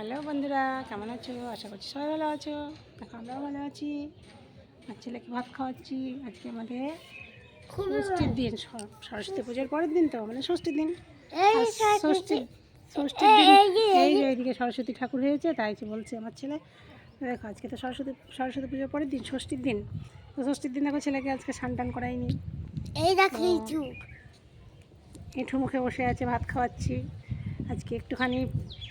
Hello বন্ধুরা কেমন আছো? আশা করছি সবাই ভালো আছো। দেখো আমরাও ভালো আছি। আর ছেলেকে ভাত খাওয়াচ্ছি। আজকে আমাদের ষষ্ঠীর দিন সরস্বতী পুজোর পরের দিন তো মানে ষষ্ঠীর দিন। ষষ্ঠী ষষ্ঠীর দিন এই যে এইদিকে সরস্বতী ঠাকুর হয়েছে তাই বলছে আমার ছেলে। দেখো আজকে তো সরস্বতী সরস্বতী পুজোর পরের দিন ষষ্ঠীর দিন। তো ষষ্ঠীর দিন দেখো ছেলেকে আজকে স্নান টান করাইনি এই দেখ এঁঠু মুখে বসে আছে ভাত খাওয়াচ্ছি। আজকে একটুখানি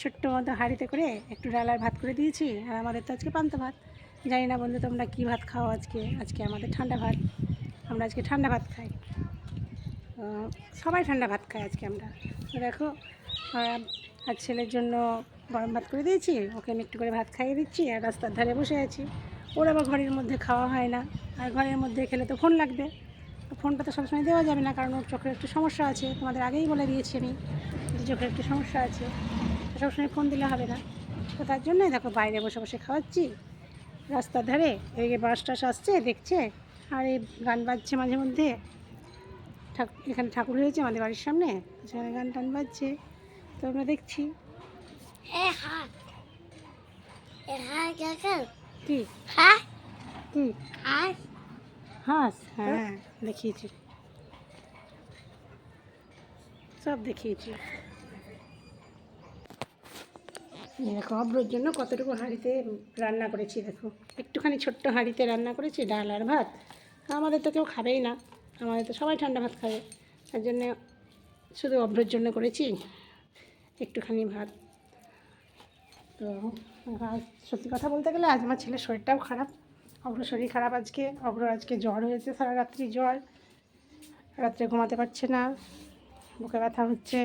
ছোট্ট মতো হাঁড়িতে করে একটু ডালার ভাত করে দিয়েছি, আর আমাদের তো আজকে পান্তা ভাত। জানি না বন্ধু, তোমরা কী ভাত খাও আজকে? আজকে আমাদের ঠান্ডা ভাত। আমরা আজকে ঠান্ডা ভাত খাই। সবাই ঠান্ডা ভাত খাই আজকে আমরা। তো দেখো আর ছেলের জন্য গরম ভাত করে দিয়েছি। ওকে আমি একটু করে ভাত খাইয়ে দিচ্ছি, আর রাস্তার ধারে বসে আছি। ওর আবার ঘরের মধ্যে খাওয়া হয় না। আর ঘরের মধ্যে খেলে তো ফোন লাগবে। ফোনটা তো সবসময় দেওয়া যাবে না কারণ ওর চোখের একটু সমস্যা আছে। তোমাদের আগেই বলে দিয়েছি আমি যে চোখের একটু সমস্যা আছে। সবসময় ফোন দিলে হবে না। তো তার জন্যই দেখো বাইরে বসে বসে খাওয়াচ্ছি। রাস্তার ধারে এদিকে বাস টাস আসছে দেখছে আর এই গান বাজছে মাঝে মধ্যে। ঠাকুর এখানে ঠাকুর হয়েছে আমাদের বাড়ির সামনে সেখানে গান টান বাজছে। তো আমরা দেখছি। কি? কি? হাঁস হ্যাঁ দেখিয়েছি সব দেখিয়েছি দেখো অব্রর জন্য কতটুকু হাঁড়িতে রান্না করেছি দেখো একটুখানি ছোট্ট হাঁড়িতে রান্না করেছি ডাল আর ভাত আমাদের তো কেউ খাবেই না। আমাদের তো সবাই ঠান্ডা ভাত খাবে। তার জন্য শুধু অব্রর জন্য করেছি। একটুখানি ভাত। তো সত্যি কথা বলতে গেলে আজ আমার ছেলের শরীরটাও খারাপ। অগ্র শরীর খারাপ আজকে, অগ্র আজকে জ্বর হয়েছে, সারা রাত্রি জ্বর। রাত্রে ঘুমাতে পারছে না, বুকে ব্যথা হচ্ছে।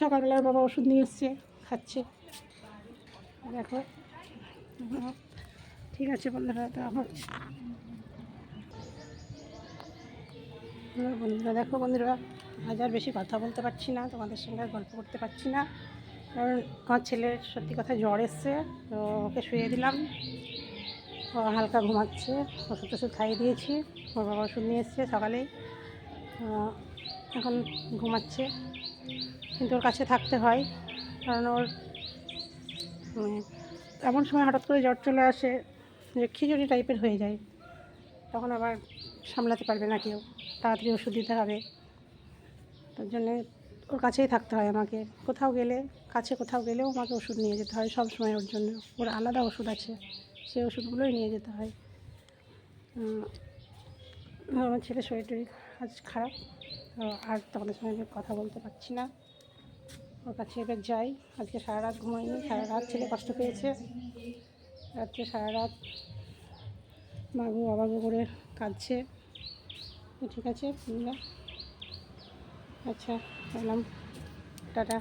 সকালবেলার বাবা ওষুধ নিয়ে এসছে, খাচ্ছে। দেখো। ঠিক আছে বন্ধুরা, তো হ্যালো বন্ধুরা, দেখো বন্ধুরা, আজ আর বেশি কথা বলতে পারছি না, তোমাদের সঙ্গে গল্প করতে পারছি না। কারণ আমার ছেলের সত্যি কথা জ্বর এসছে, তো ওকে শুয়ে দিলাম। ও হালকা ঘুমাচ্ছে ওষুধ টষুধ খাইয়ে দিয়েছি, ওর বাবা ওষুধ নিয়ে এসছে সকালেই। এখন ঘুমাচ্ছে, কিন্তু ওর কাছে থাকতে হয়, কারণ ওর মানে এমন সময় হঠাৎ করে জ্বর চলে আসে যে খিচুড়ি টাইপের হয়ে যায়। তখন আবার সামলাতে পারবে না কেউ, তাড়াতাড়ি ওষুধ দিতে হবে। তার জন্যে ওর কাছেই থাকতে হয় আমাকে। কোথাও গেলে, কাছে কোথাও গেলেও আমাকে ওষুধ নিয়ে যেতে হয় সব সময় ওর জন্য। ওর আলাদা ওষুধ আছে, সেই ওষুধগুলোই নিয়ে যেতে হয়। আমার ছেলের শরীর টরীর আজ খারাপ আর তোমাদের সঙ্গে কথা বলতে পারছি না। ওর কাছে এবার যাই। আজকে সারা রাত ঘুমাইনি সারা রাত ছেলে কষ্ট পেয়েছে। রাত্রে সারা রাত মাগু বাবাগু করে কাঁদছে। ঠিক আছে আচ্ছা বললাম টাটা।